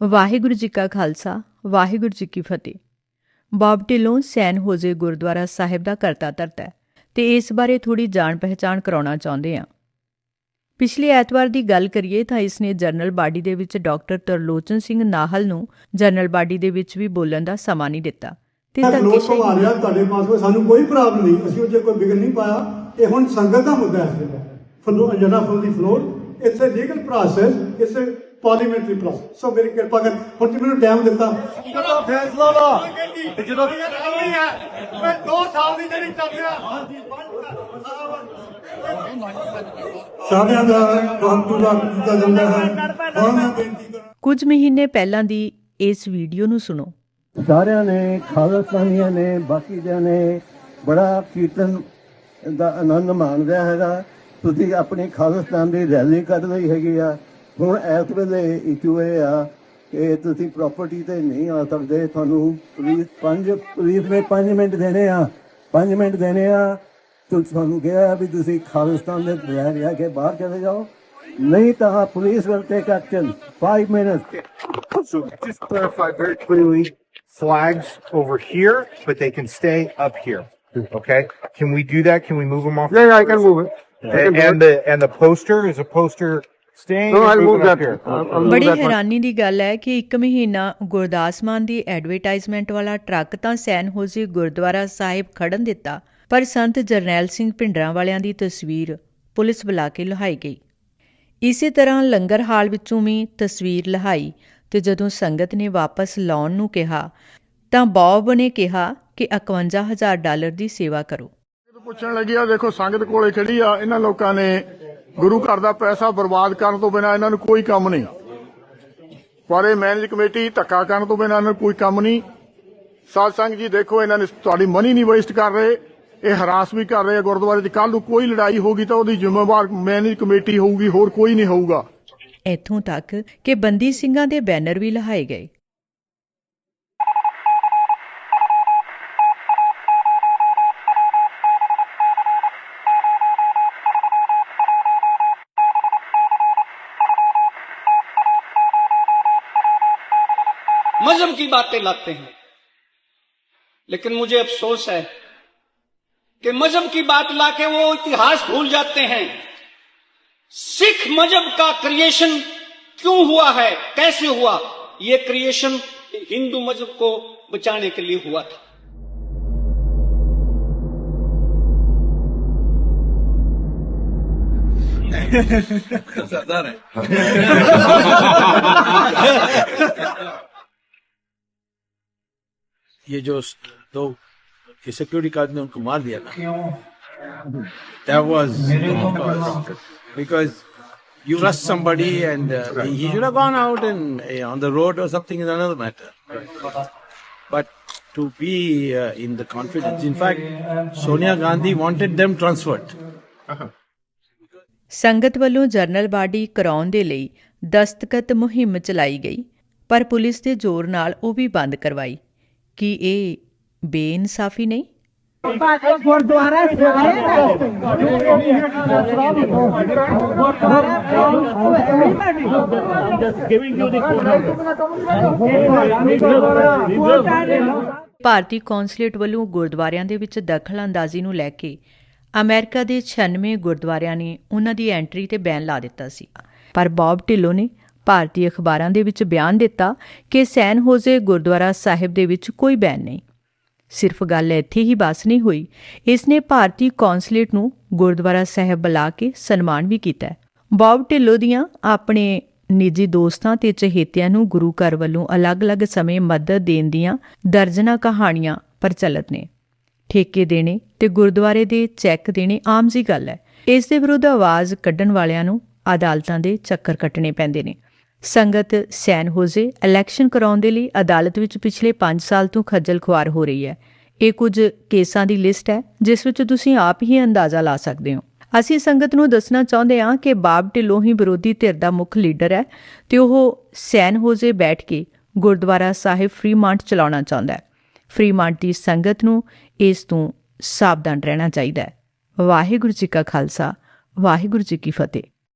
ਵਾਹਿਗੁਰੂ ਜੀ ਕਾ ਖਾਲਸਾ ਵਾਹਿਗੁਰੂ ਜੀ ਕੀ ਫਤਿਹ। ਬਾਬ ਢਿੱਲੋਂ ਸੈਨ ਹੋਜ਼ੇ ਗੁਰਦੁਆਰਾ ਸਾਹਿਬ ਦਾ ਕਰਤਾ ਧਰਤਾ ਤੇ ਇਸ ਬਾਰੇ ਥੋੜੀ ਜਾਣ ਪਹਿਚਾਣ ਕਰਾਉਣਾ ਚਾਹੁੰਦੇ ਹਾਂ। ਪਿਛਲੇ ਐਤਵਾਰ ਦੀ ਗੱਲ ਕਰੀਏ ਤਾਂ ਇਸ ਨੇ ਜਨਰਲ ਬਾਡੀ ਦੇ ਵਿੱਚ ਡਾਕਟਰ ਤਰਲੋਚਨ ਸਿੰਘ ਨਾਹਲ ਨੂੰ ਜਨਰਲ ਬਾਡੀ ਦੇ ਵਿੱਚ ਵੀ ਬੋਲਣ ਦਾ ਸਮਾਂ ਨਹੀਂ ਦਿੱਤਾ। ਤੇ ਧੱਕੇਸ਼ਾਹੀ ਸੰਭਾਲਿਆ ਤੁਹਾਡੇ ਪਾਸ ਕੋਈ ਸਾਨੂੰ ਕੋਈ ਪ੍ਰੋਬਲਮ ਨਹੀਂ ਅਸੀਂ ਉਹਦੇ ਕੋਈ ਬਿਗਲ ਨਹੀਂ ਪਾਇਆ। ਇਹ ਹੁਣ ਸੰਗਤ ਦਾ ਮੁੱਦਾ ਹੈ ਜਿਹੜਾ floor the floor it's a legal process it's a parliamentary process so ਮੇਰੀ ਕਿਰਪਾ ਕਰ ਹੁਣ ਤੁਸੀਂ ਮੈਨੂੰ ਟਾਈਮ ਦਿੱਤਾ। ਜਦੋਂ ਫੈਸਲਾ ਵਾ ਤੇ ਜਦੋਂ ਮੈਂ 2 ਸਾਲ ਦੀ ਜਿਹੜੀ ਚੱਲਿਆ ਸਾਰਿਆਂ ਦਾ ਬਹੁਤ ਕੀਤਾ ਜਾਂਦਾ ਹੈ। ਹੁਣ ਮੈਂ ਬੇਨਤੀ ਕਰਾਂ ਕੁਝ ਮਹੀਨੇ ਪਹਿਲਾਂ ਦੀ ਇਸ ਵੀਡੀਓ ਨੂੰ ਸੁਣੋ। ਸਾਰਿਆਂ ਨੇ ਖਾਲਸਾਨੀਆਂ ਨੇ ਬਾਕੀ ਦਿਆਂ ਨੇ ਬੜਾ ਕੀਰਤਨ ਦਾ ਆਨੰਦ ਮਾਣ ਰਿਹਾ ਹੈਗਾ। ਤੁਸੀਂ ਆਪਣੀ ਖਾਲਸਤਾਨ ਦੀ ਰੈਲੀ ਕੱਢ ਲਈ ਹੈਗੀ ਆ। ਹੁਣ ਇਸ ਵੇਲੇ ਇਸ਼ੂ ਇਹ ਆ ਕਿ ਤੁਸੀਂ ਪ੍ਰਾਪਰਟੀ ਤੇ ਨਹੀਂ ਆ ਸਕਦੇ ਤੁਹਾਨੂੰ ਪੁਲਿਸ ਪੰਜ ਪੁਲਿਸ ਨੇ 5 ਮਿੰਟ ਦੇਣੇ ਆ 5 ਮਿੰਟ ਦੇਣੇ ਆ ਤੇ ਤੁਹਾਨੂੰ ਕਿਹਾ ਵੀ ਤੁਸੀਂ ਖਾਲਿਸਤਾਨ ਦੇ ਬਗੈਰ ਰਹਿ ਕੇ ਬਾਹਰ ਚਲੇ ਜਾਓ ਨਹੀਂ ਤਾਂ police will take action 5 minutes So just clarify very clearly, flags over here, but they can stay up here. Okay? Can we do that? Can we move them off? Yeah, yeah, I can move it. And, and the and the poster is a poster staying. No, or I'll move moving up that. here? I'll, I'll move ਬੜੀ that one. ਹੈਰਾਨੀ ਦੀ ਗੱਲ ਹੈ ਕਿ ਇੱਕ ਮਹੀਨਾ ਗੁਰਦਾਸ ਮਾਨ ਦੀ advertisement ਵਾਲਾ truck ਤਾਂ ਸੈਨ ਹੋਜ਼ੇ ਗੁਰਦੁਆਰਾ ਸਾਹਿਬ ਖੜਨ ਦਿੱਤਾ ਪਰ ਸੰਤ ਜਰਨੈਲ ਸਿੰਘ ਭਿੰਡਰਾਂ ਵਾਲਿਆਂ ਦੀ ਤਸਵੀਰ ਪੁਲਿਸ ਬੁਲਾ ਕੇ ਲਹਾਈ ਗਈ ਇਸੇ ਤਰ੍ਹਾਂ ਲੰਗਰ ਹਾਲ ਵਿੱਚੋਂ ਵੀ ਤਸਵੀਰ ਲਹਾਈ ਤੇ ਜਦੋਂ ਸੰਗਤ ਨੇ ਵਾਪਸ ਲਾਉਣ ਨੂੰ ਕਿਹਾ ਤਾਂ ਬੌਬ ਨੇ ਕਿਹਾ ਕਿ 51000 ਡਾਲਰ ਦੀ ਸੇਵਾ ਕਰੋ ਪੁੱਛਣ ਲੱਗੀ ਆ ਦੇਖੋ ਸੰਗਤ ਕੋਲੇ ਖੜੀ ਆ ਇਹਨਾਂ ਲੋਕਾਂ ਨੇ ਗੁਰੂ ਘਰ ਦਾ ਪੈਸਾ ਬਰਬਾਦ ਕਰਨ ਤੋਂ ਬਿਨਾ ਇਹਨਾਂ ਨੂੰ ਕੋਈ ਕੰਮ ਨਹੀਂ। ਪਰ ਇਹ ਮੈਨੇਜ ਕਮੇਟੀ ਧੱਕਾ ਕਰਨ ਤੋਂ ਬਿਨਾ ਇਹਨਾਂ ਨੂੰ ਕੋਈ ਕੰਮ ਨਹੀਂ। ਸਾਧ ਸੰਗਤ ਜੀ, ਦੇਖੋ, ਇਹਨਾਂ ਨੇ ਤੁਹਾਡੀ ਮਨੀ ਨਹੀਂ ਵੇਸਟ ਕਰ ਰਹੇ। ਇਹ ਹਰਾਸ ਵੀ ਕਰ ਰਹੇ ਆ ਗੁਰਦੁਆਰੇ 'ਚ। ਕੱਲ ਨੂੰ ਕੋਈ ਲੜਾਈ ਹੋਗੀ ਤਾਂ ਉਹਦੀ ਜ਼ਿੰਮੇਵਾਰ ਮੈਨੇਜ ਕਮੇਟੀ ਹੋਊਗੀ, ਹੋਰ ਕੋਈ ਨਹੀਂ ਹੋਊਗਾ। ਇੱਥੋਂ ਤੱਕ ਕਿ ਬੰਦੀ ਸਿੰਘਾਂ ਦੇ ਬੈਨਰ ਵੀ ਲਹਾਏ ਗਏ। मज़हब की बातें लाते हैं। लेकिन मुझे अफसोस है कि मज़हब की बात लाके वो इतिहास भूल जाते हैं। सिख मज़हब का क्रिएशन क्यों हुआ है? कैसे हुआ? ये क्रिएशन हिंदू मज़हब को बचाने के लिए हुआ था। ये जो स- दो ये सिक्योरिटी गार्ड ने उनको मार दिया था that was because you rush somebody and uh, he should have gone out and uh, on the road or something is another matter but to be uh, in the confidence in fact sonia gandhi wanted them transferred ਸੰਗਤ ਵੱਲੋਂ general body ਕਰਾਉਣ ਦੇ ਲਈ ਦਸਤਖਤ ਮੁਹਿੰਮ ਚਲਾਈ ਗਈ ਪਰ ਪੁਲਿਸ ਦੇ ਜ਼ੋਰ ਨਾਲ ਉਹ ਵੀ ਬੰਦ ਕਰਵਾਈ ਕੀ ਇਹ ਬੇਇਨਸਾਫੀ ਨਹੀਂ? ਭਾਰਤੀ ਕੌਂਸਲੇਟ ਵੱਲੋਂ ਗੁਰਦੁਆਰਿਆਂ ਦੇ ਵਿੱਚ ਦਖਲ ਅੰਦਾਜ਼ੀ ਨੂੰ ਲੈ ਕੇ ਅਮਰੀਕਾ ਦੇ 96 ਗੁਰਦੁਆਰਿਆਂ ਨੇ ਉਹਨਾਂ ਦੀ ਐਂਟਰੀ ਤੇ ਬੈਨ ਲਾ ਦਿੱਤਾ ਸੀ। ਪਰ ਬੌਬ ਢਿੱਲੋਂ ਨੇ ਭਾਰਤੀ ਅਖਬਾਰਾਂ ਦੇ ਵਿੱਚ ਬਿਆਨ ਦਿੱਤਾ ਕਿ ਸੈਨ ਹੋਜ਼ੇ ਗੁਰਦੁਆਰਾ ਸਾਹਿਬ ਦੇ ਵਿੱਚ ਕੋਈ ਬੈਨ ਨਹੀਂ। ਸਿਰਫ ਗੱਲ ਇੱਥੇ ਹੀ ਬਸ ਨਹੀਂ ਹੋਈ। ਇਸ ਨੇ ਭਾਰਤੀ ਕੌਂਸਲੇਟ ਨੂੰ ਗੁਰਦੁਆਰਾ ਸਾਹਿਬ ਬੁਲਾ ਕੇ ਸਨਮਾਨ ਵੀ ਕੀਤਾ ਹੈ। ਬੌਬ ਢਿੱਲੋਂ ਦੀਆਂ ਆਪਣੇ ਨਿੱਜੀ ਦੋਸਤਾਂ ਤੇ ਚਹੇਤਿਆਂ ਨੂੰ ਗੁਰੂ ਘਰ ਵੱਲੋਂ ਅਲੱਗ-ਅਲੱਗ ਸਮੇਂ ਮਦਦ ਦੇਣ ਦੀਆਂ ਦਰਜਨਾ ਕਹਾਣੀਆਂ ਪ੍ਰਚਲਿਤ ਨੇ। ਠੇਕੇ ਦੇਣੇ ਤੇ ਗੁਰਦੁਆਰੇ ਦੇ ਚੈੱਕ ਦੇਣੇ ਆਮ ਜੀ ਗੱਲ ਹੈ। ਇਸ ਦੇ ਵਿਰੁੱਧ ਆਵਾਜ਼ ਕੱਢਣ ਵਾਲਿਆਂ ਨੂੰ ਅਦਾਲਤਾਂ ਦੇ ਚੱਕਰ ਕੱਟਣੇ ਪੈਂਦੇ ਨੇ। ਸੰਗਤ ਸੈਨ ਹੋਜ਼ੇ ਇਲੈਕਸ਼ਨ ਕਰਾਉਣ ਦੇ ਲਈ ਅਦਾਲਤ ਵਿੱਚ ਪਿਛਲੇ 5 ਸਾਲ ਤੋਂ ਖੱਜਲ ਖੁਆਰ ਹੋ ਰਹੀ ਹੈ। ਇਹ ਕੁਝ ਕੇਸਾਂ ਦੀ ਲਿਸਟ ਹੈ, ਜਿਸ ਵਿੱਚ ਤੁਸੀਂ ਆਪ ਹੀ ਅੰਦਾਜ਼ਾ ਲਾ ਸਕਦੇ ਹੋ। ਅਸੀਂ ਸੰਗਤ ਨੂੰ ਦੱਸਣਾ ਚਾਹੁੰਦੇ ਹਾਂ ਕਿ ਬਾਬ ਢਿੱਲੋਂ ਹੀ ਵਿਰੋਧੀ ਧਿਰ ਦਾ ਮੁੱਖ ਲੀਡਰ ਹੈ ਤੇ ਉਹ ਸੈਨ ਹੋਜ਼ੇ ਬੈਠ ਕੇ ਗੁਰਦੁਆਰਾ ਸਾਹਿਬ ਫ੍ਰੀਮਾਂਟ ਚਲਾਉਣਾ ਚਾਹੁੰਦਾ ਹੈ। ਫ੍ਰੀਮਾਂਟ ਦੀ ਸੰਗਤ ਨੂੰ ਇਸ ਤੋਂ ਸਾਵਧਾਨ ਰਹਿਣਾ ਚਾਹੀਦਾ ਹੈ। ਵਾਹਿਗੁਰੂ ਜੀ ਕਾ ਖਾਲਸਾ, ਵਾਹਿਗੁਰੂ ਜੀ ਕੀ ਫਤਿਹ।